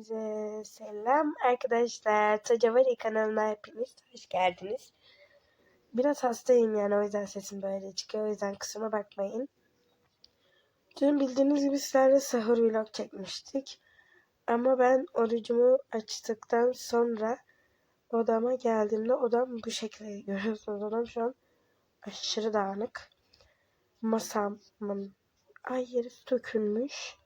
Hepinize selam arkadaşlar. Tacavari kanalına hepiniz hoş geldiniz. Biraz hastayım yani o yüzden sesim böyle çıkıyor. O yüzden kusuruma bakmayın. Dün bildiğiniz gibi sizlerle sahur vlog çekmiştik. Ama ben orucumu açtıktan sonra odama geldiğimde odam bu şekilde görüyorsunuz. Odam şu an aşırı dağınık. Masamın ay yeri dökülmüş.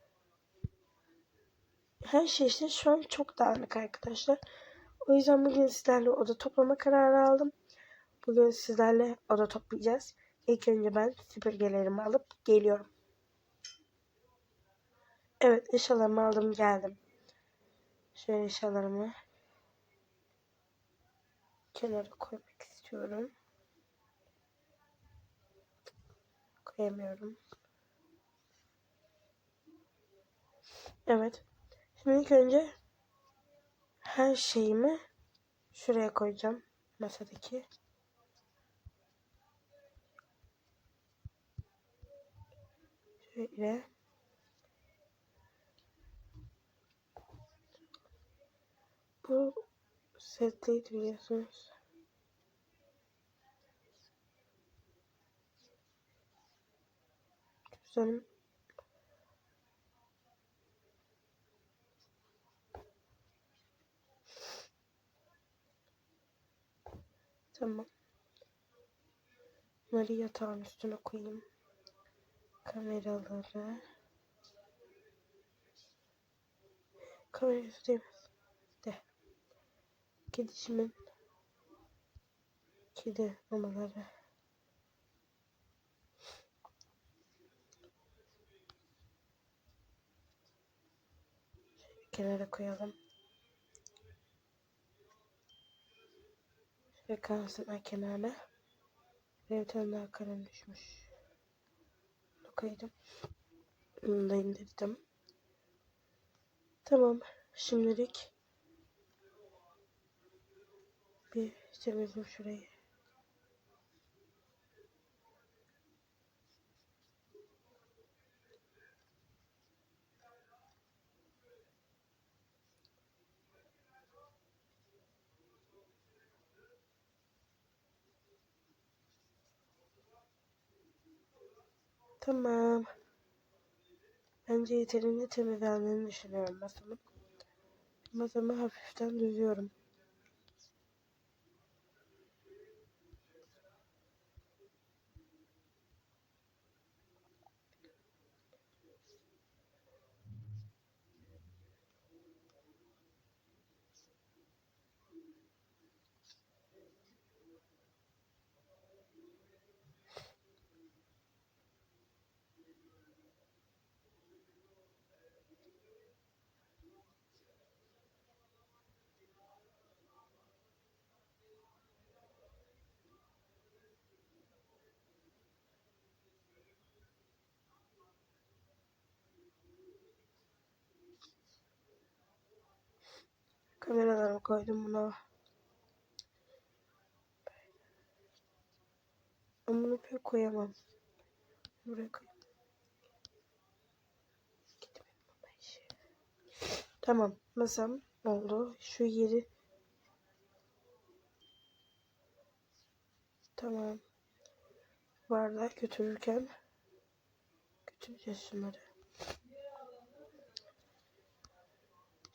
Her şey işte şu an çok dağınık arkadaşlar. O yüzden bugün sizlerle oda toplama kararı aldım. Bugün sizlerle oda toplayacağız. İlk önce ben süpürgelerimi alıp geliyorum. Evet eşyalarımı aldım geldim. Şöyle eşyalarımı kenara koymak istiyorum. Koyamıyorum. Evet. Şimdi ilk önce her şeyimi şuraya koyacağım. Masadaki. Şöyle. Bu setliydi biliyorsunuz. Cüzdanım Tamam. Bunları yatağın üstüne koyayım. Kameraları. Kamerayı tutayımız. De. Kedişimin kedi mamaları. Şöyle kenara koyalım. Ve kalsın kenarına. Ve bir tane daha kalem düşmüş. Bunu koydum. Bunu da indirdim. Tamam. Şimdilik bir temizleyeyim şurayı. Tamam. Bence yeterince temizlendiğini düşünüyorum masamın. Masamı hafiften düzüyorum. Kameralarımı koydum buna. Ama bunu pek koyamam. Buraya koyayım. Tamam. Masam oldu. Şu yeri Tamam. Bardağı götürürken götüreceğiz şunları.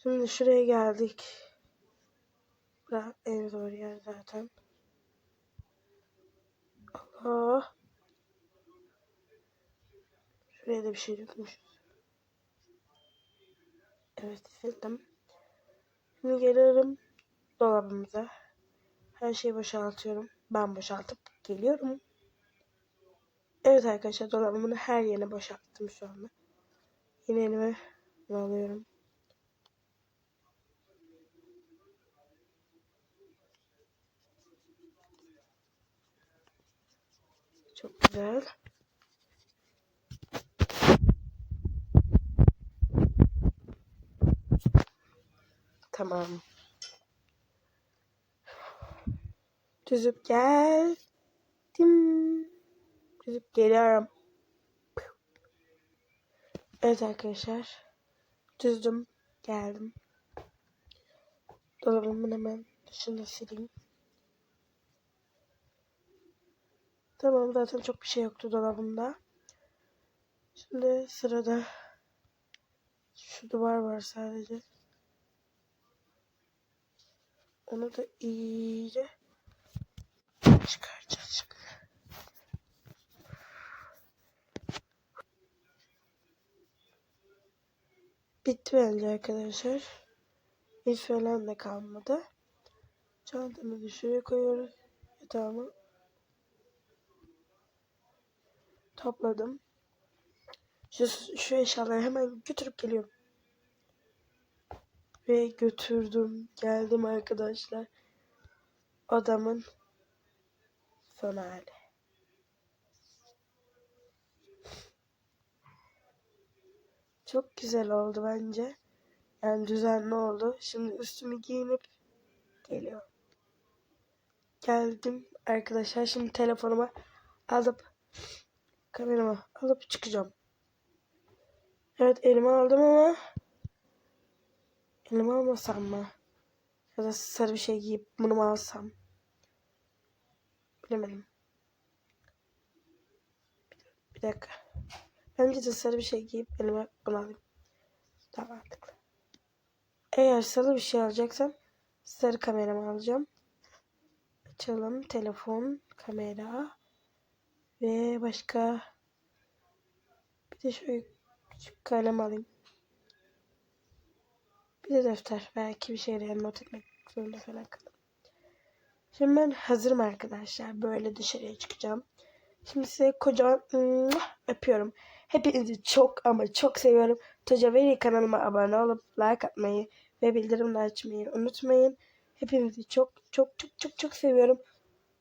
Şimdi şuraya geldik. Bura en zor yer zaten. Allah. Şuraya da bir şey dökmüşüz. Evet sildim. Şimdi geliyorum dolabımıza. Her şeyi boşaltıyorum. Ben boşaltıp geliyorum. Evet arkadaşlar dolabımın her yerini boşalttım şu anda. Yine elime alıyorum. Çok güzel. Tamam. Düzüp geldim. Düzüp geliyorum. Evet arkadaşlar. Düzdüm. Geldim. Dolabımın hemen dışını sileyim. Tamam zaten çok bir şey yoktu dolabımda. Şimdi sırada şu duvar var sadece. Onu da iyice çıkaracağız şimdi. Bitti bence arkadaşlar. Hiç falan da kalmadı. Çantamı da şuraya koyuyoruz. Yatağımı topladım. Şu, şu eşyaları hemen götürüp geliyorum. Ve götürdüm. Geldim arkadaşlar. Odamın son hali. Çok güzel oldu bence. Yani düzenli oldu. Şimdi üstümü giyinip geliyorum. Geldim arkadaşlar. Şimdi telefonuma alıp kamerama alıp çıkacağım. Evet elime aldım ama elime almasam mı? Ya da sarı bir şey giyip bunu mu alsam? Bilemedim. Bir dakika. Bence de sarı bir şey giyip elime bunu alayım. Daha mantıklı. Eğer sarı bir şey alacaksam sarı kameramı alacağım. Açalım. Telefon, kamera ve başka bir de şöyle küçük kalem alayım. Bir de defter. Belki bir şeyleri not etmek zorunda falan kalırım. Şimdi ben hazırım arkadaşlar. Böyle dışarıya çıkacağım. Şimdi size kocaman öpüyorum. Hepinizi çok ama çok seviyorum. Toca Veri kanalıma abone olup like atmayı ve bildirimleri açmayı unutmayın. Hepinizi çok çok çok çok çok seviyorum.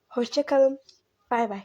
Hoşçakalın. Bay bay.